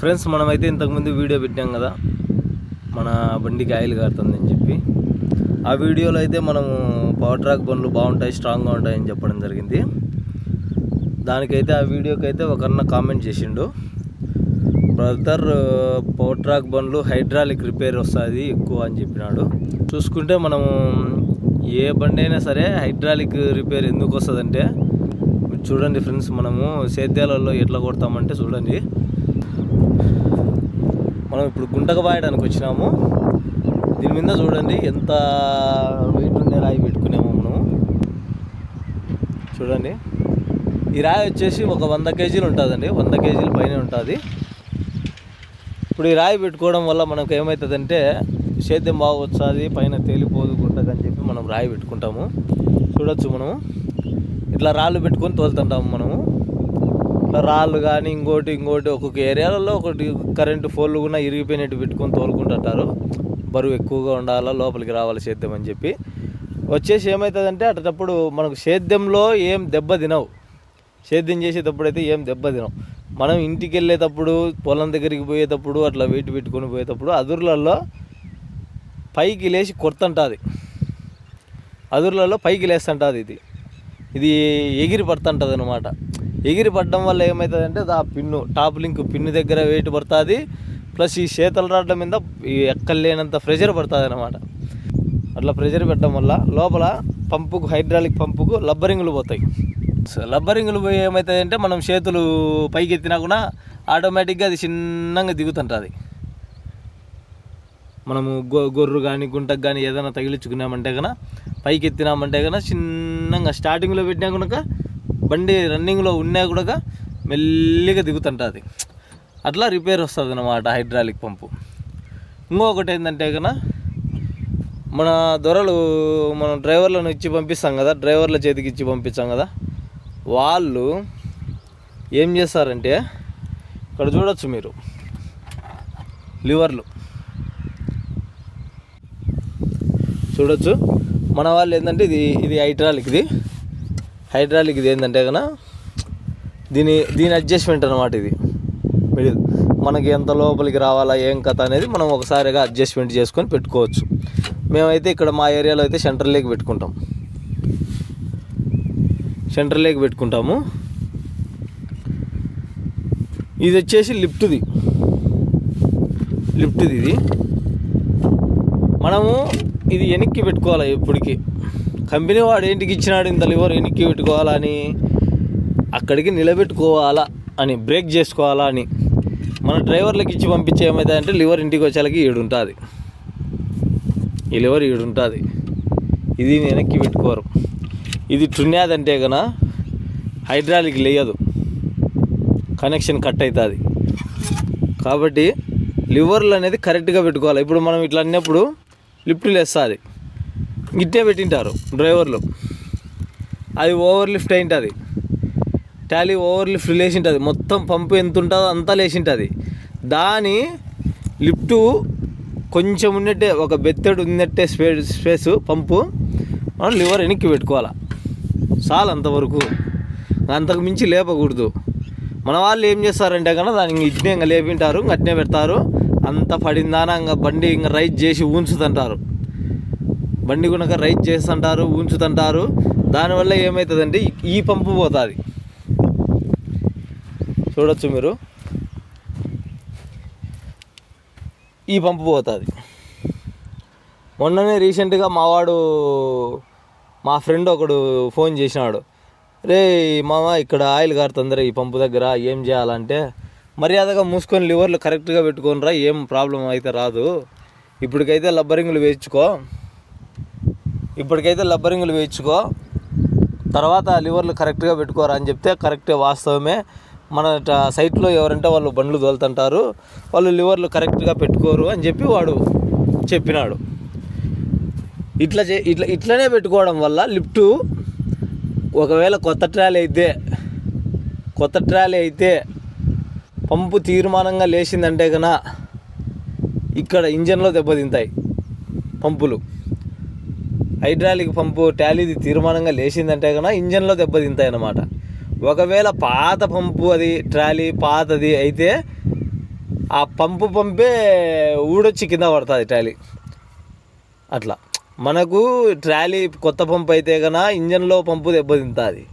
Friends మనమైతే ఇంతకుముందు video పెట్టాం కదా. మన బండికి ఆయిల్ కారుతుందని చెప్పి. ఆ వీడియోలో అయితే మనము పవర్ ట్రాక్ బండ్లు బాగుంటాయి స్ట్రాంగ్గా ఉంటాయని చెప్పడం జరిగింది. దానికైతే ఆ వీడియోకి అయితే ఒకరిన కామెంట్ చేసిండు. బ్రదర్ పవర్ ట్రాక్ బండ్లు హైడ్రాలిక్ రిపేర్ వస్తుంది ఎక్కువ అని చెప్పినాడు. చూసుకుంటే మనము ఏ బండి అయినా సరే హైడ్రాలిక్ రిపేర్ ఎందుకు వస్తుందంటే చూడండి ఫ్రెండ్స్ మనము సేద్యాలలో ఎట్లా కొడతామంటే చూడండి. మనం ఇప్పుడు గుంటక పాయడానికి వచ్చినాము. దీని మీద చూడండి ఎంత వెయిట్ ఉండే రాయి పెట్టుకున్నాము మనము చూడండి. ఈ రాయి వచ్చేసి ఒక వంద కేజీలు ఉంటుందండి. వంద కేజీల పైన ఉంటుంది. ఇప్పుడు ఈ రాయి పెట్టుకోవడం వల్ల మనకు ఏమవుతుందంటే సేద్యం బాగా పైన తేలిపోదు గుంటకు అని చెప్పి మనం రాయి పెట్టుకుంటాము. చూడొచ్చు మనము. ఇట్లా రాళ్ళు పెట్టుకొని తోలుతుంటాము మనము. రాళ్ళు కానీ ఇంకోటి ఇంకోటి ఒక్కొక్క ఏరియాలలో ఒకటి కరెంటు ఫోన్లు కూడా ఇరిగిపోయినట్టు పెట్టుకొని తోలుకుంటుంటారు. బరువు ఎక్కువగా ఉండాలా లోపలికి రావాలి సేద్యం అని చెప్పి. వచ్చేసి ఏమవుతుందంటే అటప్పుడు మనకు సేద్యంలో ఏం దెబ్బ తినవు. సేద్యం చేసేటప్పుడు అయితే ఏం దెబ్బ తినవు. మనం ఇంటికి వెళ్ళేటప్పుడు పొలం దగ్గరికి పోయేటప్పుడు అట్లా వెయిట్ పెట్టుకొని పోయేటప్పుడు అదుర్లలో పైకి లేచి కొడుతుంటుంది. అదుర్లలో పైకి లేస్తుంటుంది ఇది. ఇది ఎగిరి పడుతుంటుంది అనమాట ఎగిరి పడడం వల్ల ఏమవుతుందంటే ఆ పిన్ను టాప్ లింక్ పిన్ను దగ్గర వెయిట్ పడుతుంది. ప్లస్ ఈ శీతల రాడ్ల మీద ఈ ఎక్కలేనంత ప్రెషర్ పడుతుంది అనమాట అట్లా ప్రెషర్ పెట్టడం వల్ల లోపల పంపుకు హైడ్రాలిక్ పంపుకు లబ్బరింగులు పోతాయి. సో లబ్బరింగులు పోయి ఏమవుతుందంటే మనం చేతులు పైకి ఎత్తినా కూడా ఆటోమేటిక్గా అది చిన్నగా దిగుతుంటుంది. మనము గొ గొర్రు కానీ గుంటకు కానీ ఏదైనా తగిలించుకున్నామంటే కనుక పైకి ఎత్తినామంటే కనుక చిన్నగా స్టార్టింగ్లో పెట్టినా కనుక బండి రన్నింగ్లో ఉన్నా కూడా మెల్లిగా దిగుతుంటుంది అట్లా రిపేర్ వస్తుంది అనమాట హైడ్రాలిక్ పంపు ఇంకొకటి ఏంటంటే కన్నా మన దొరలు మనం డ్రైవర్లను ఇచ్చి పంపిస్తాం కదా డ్రైవర్ల చేతికి ఇచ్చి పంపించాం కదా వాళ్ళు ఏం చేస్తారంటే ఇక్కడ చూడొచ్చు మీరు లివర్లు. చూడొచ్చు. మన వాళ్ళు ఏంటంటే ఇది ఇది హైడ్రాలిక్ ఇది హైడ్రాలిక్ ఇది ఏంటంటే కన్నా దీని దీని అడ్జస్ట్మెంట్ అనమాట ఇది. మిడిల్. మనకి ఎంత లోపలికి రావాలా ఏం కథ అనేది మనం ఒకసారిగా అడ్జస్ట్మెంట్ చేసుకొని పెట్టుకోవచ్చు. మేమైతే ఇక్కడ మా ఏరియాలో అయితే సెంటర్ లేక్ పెట్టుకుంటాం. సెంటర్ లేక్ పెట్టుకుంటాము. ఇది వచ్చేసి లిఫ్ట్ది. లిఫ్ట్ది ఇది. మనము ఇది వెనక్కి పెట్టుకోవాలి ఇప్పటికీ కంపెనీ వాడు ఏంటికి ఇచ్చినాడు ఇంత లివర్ ఎనికి పెట్టుకోవాలని? అక్కడికి నిలబెట్టుకోవాలా అని బ్రేక్ చేసుకోవాలా అని మన డ్రైవర్లకు ఇచ్చి పంపించే ఏమవుతుందంటే లివర్ ఇంటికి వచ్చేలకి ఈడు ఉంటుంది ఈ లివర్ ఈడు ఉంటుంది ఇది వెనక్కి పెట్టుకోరు. ఇది టున్యాదంటే కన హైడ్రాలిక్ లేయదు. కనెక్షన్ కట్ అవుతుంది కాబట్టి లివర్లు అనేది కరెక్ట్గా పెట్టుకోవాలి. ఇప్పుడు మనం ఇట్లా అన్నప్పుడు లిఫ్ట్ లేస్తుంది. గిట్టే పెట్టింటారు డ్రైవర్లు. అది ఓవర్ లిఫ్ట్ అయింటుంది. టాలీ ఓవర్ లిఫ్ట్ లేచింటుంది. మొత్తం పంపు ఎంత ఉంటుందో అంతా లేచింటుంది. దాని లిఫ్టు కొంచెం ఉన్నట్టే ఒక బెత్తడు ఉన్నట్టే స్పే స్పేసు పంపు. మనం లివర్ వెనక్కి పెట్టుకోవాలి. చాలు అంతవరకు. అంతకు మించి లేపకూడదు. మన వాళ్ళు ఏం చేస్తారంటే కనుక దానికి ఇట్నే ఇంకా లేపింటారు ఇంక అట్నే పెడతారు. అంత పడిందాన ఇంకా బండి ఇంకా రైట్ చేసి ఉంచుతుంటారు బండి కనుక రైట్ చేస్తుంటారు ఉంచుతుంటారు దానివల్ల ఏమవుతుందంటే ఈ- పంపు పోతుంది. చూడొచ్చు మీరు. ఈ పంపు పోతుంది. మొన్ననే రీసెంట్గా మావాడు మా ఫ్రెండ్ ఒకడు ఫోన్ చేసినాడు. రే మామ ఇక్కడ ఆయిల్ కారుతుందిరా ఈ పంపు దగ్గర ఏం చేయాలంటే మర్యాదగా మూసుకొని లివర్లు కరెక్ట్గా పెట్టుకోనరా ఏం ప్రాబ్లం అయితే రాదు. ఇప్పటికైతే లబ్బరింగులు వేయించుకో. ఇప్పటికైతే లబ్బరింగులు వేయించుకో. తర్వాత లివర్లు కరెక్ట్గా పెట్టుకోరా అని చెప్తే కరెక్టే వాస్తవమే. మన సైట్లో ఎవరంటే వాళ్ళు బండ్లు తోలుతుంటారు. వాళ్ళు లివర్లు కరెక్ట్గా పెట్టుకోరు అని చెప్పి వాడు చెప్పినాడు. ఇట్లా చే ఇట్లా ఇట్లనే పెట్టుకోవడం వల్ల లిఫ్ట్ ఒకవేళ కొత్త ట్రాలీ అయితే కొత్త ట్రాలీ అయితే పంపు తీర్మానంగా లేచిందంటే కన్నా ఇక్కడ ఇంజన్లో దెబ్బతింటాయి పంపులు. హైడ్రాలిక్ పంపు టాలీది తీర్మానంగా లేచిందంటే కన్నా ఇంజన్లో దెబ్బతింతాయి అన్నమాట ఒకవేళ పాత పంపు అది ట్రాలీ పాతది అయితే ఆ పంపు పంపే ఊడొచ్చి కింద పడుతుంది ట్రాలీ. అట్లా. మనకు ట్రాలీ కొత్త పంపు అయితే కన్నా ఇంజన్లో పంపు దెబ్బతింటుంది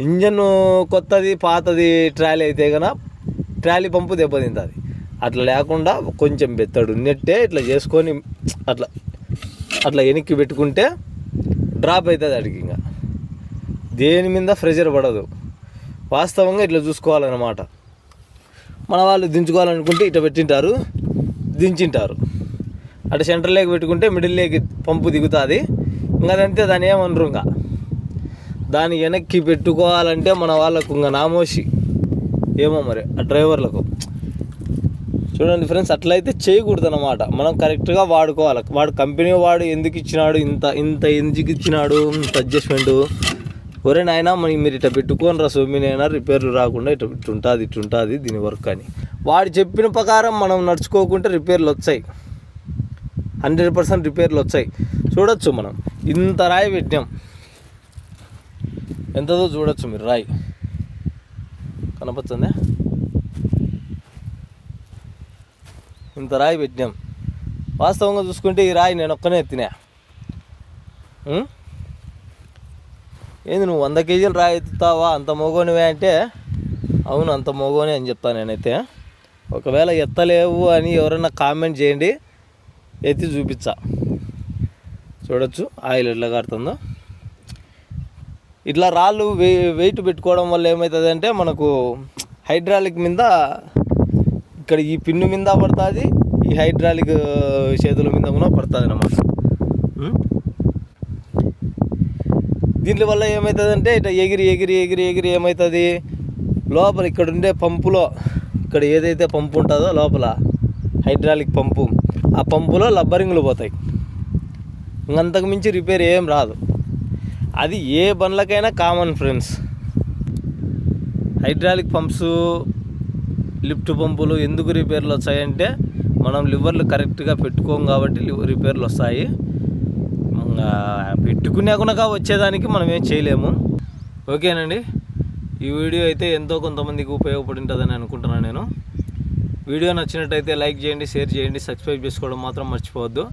ఇంజన్ కొత్తది పాతది ట్రాలీ అయితే కన్నా ట్రాలీ పంపు దెబ్బతింటుంది అట్లా లేకుండా కొంచెం బెత్తడు నెట్టే ఇట్లా చేసుకొని అట్లా అట్లా వెనక్కి పెట్టుకుంటే డ్రాప్ అవుతుంది అడిగి ఇంకా. దేని మీద ప్రెషర్ పడదు. వాస్తవంగా ఇట్లా చూసుకోవాలన్నమాట. మన వాళ్ళు దించుకోవాలనుకుంటే ఇట్లా పెట్టింటారు దించింటారు. అటు సెంటర్ లేక పెట్టుకుంటే మిడిల్ లేకి పంపు దిగుతుంది. ఇంకా అదంతే దాని ఏమనరు ఇంకా. దాని వెనక్కి పెట్టుకోవాలంటే మన వాళ్ళకు ఇంకా నామోషి. ఏమో మరి ఆ డ్రైవర్లకు. చూడండి ఫ్రెండ్స్ అట్లయితే చేయకూడదు అనమాట మనం కరెక్ట్గా వాడుకోవాలి. వాడు కంపెనీ వాడు ఎందుకు ఇచ్చినాడు? ఇంత ఇంత ఎందుకు ఇచ్చినాడు? ఇంత అడ్జస్ట్మెంట్ ఒరే నాయన మరి మీరు ఇట్లా పెట్టుకొని రా సొమ్మినైనా రిపేర్లు రాకుండా ఇట్లా ఇట్టుంటుంది ఇట్టుంటుంది దీని వర్క్ అని. వాడు చెప్పిన ప్రకారం మనం నడుచుకోకుంటే రిపేర్లు వచ్చాయి. హండ్రెడ్ పర్సెంట్ రిపేర్లు వచ్చాయి. చూడొచ్చు మనం. ఇంత రాయి పెట్టాం ఎంతదో చూడొచ్చు మీరు రాయి. కనపచ్చుందే ఇంత రాయి పెట్టినాం. వాస్తవంగా చూసుకుంటే ఈ రాయి నేను ఒక్కనే ఎత్తినా. ఏంది నువ్వు వంద కేజీలు రాయి ఎత్తుతావా? అంత మోగోనివే అంటే? అవును అంత మోగోనే అని చెప్తాను నేనైతే. ఒకవేళ ఎత్తలేవు అని ఎవరైనా కామెంట్ చేయండి. ఎత్తి చూపించా. చూడొచ్చు ఆయిల్ ఎట్లా కారుతుందో. ఇట్లా రాళ్ళు వెయిట్ పెట్టుకోవడం వల్ల ఏమవుతుందంటే మనకు హైడ్రాలిక్ మీద ఇక్కడ ఈ పిన్ను మీద పడుతుంది ఈ హైడ్రాలిక్ చేతుల మీద కూడా పడుతుంది అన్నమాట దీని వల్ల ఏమవుతుంది అంటే ఇట్లా ఎగిరి ఎగిరి ఎగిరి ఎగిరి ఏమవుతుంది లోపల ఇక్కడ ఉండే పంపులో ఇక్కడ ఏదైతే పంపు ఉంటుందో లోపల హైడ్రాలిక్ పంపు ఆ పంపులో లబ్బరింగ్లు పోతాయి. ఇంకంతకు మించి రిపేర్ ఏం రాదు. అది ఏ బండ్లకైనా common friends. Hydraulic pumps lift పంపులు ఎందుకు రిపేర్లు వచ్చాయంటే మనం లివర్లు కరెక్ట్గా పెట్టుకోం కాబట్టి రిపేర్లు వస్తాయి. ఇంకా వచ్చేదానికి మనం ఏం చేయలేము. ఓకేనండి. ఈ వీడియో అయితే ఎంతో కొంతమందికి ఉపయోగపడి ఉంటుందని అనుకుంటున్నాను నేను. వీడియో నచ్చినట్టయితే లైక్ చేయండి షేర్ చేయండి సబ్స్క్రైబ్ చేసుకోవడం మాత్రం మర్చిపోవద్దు.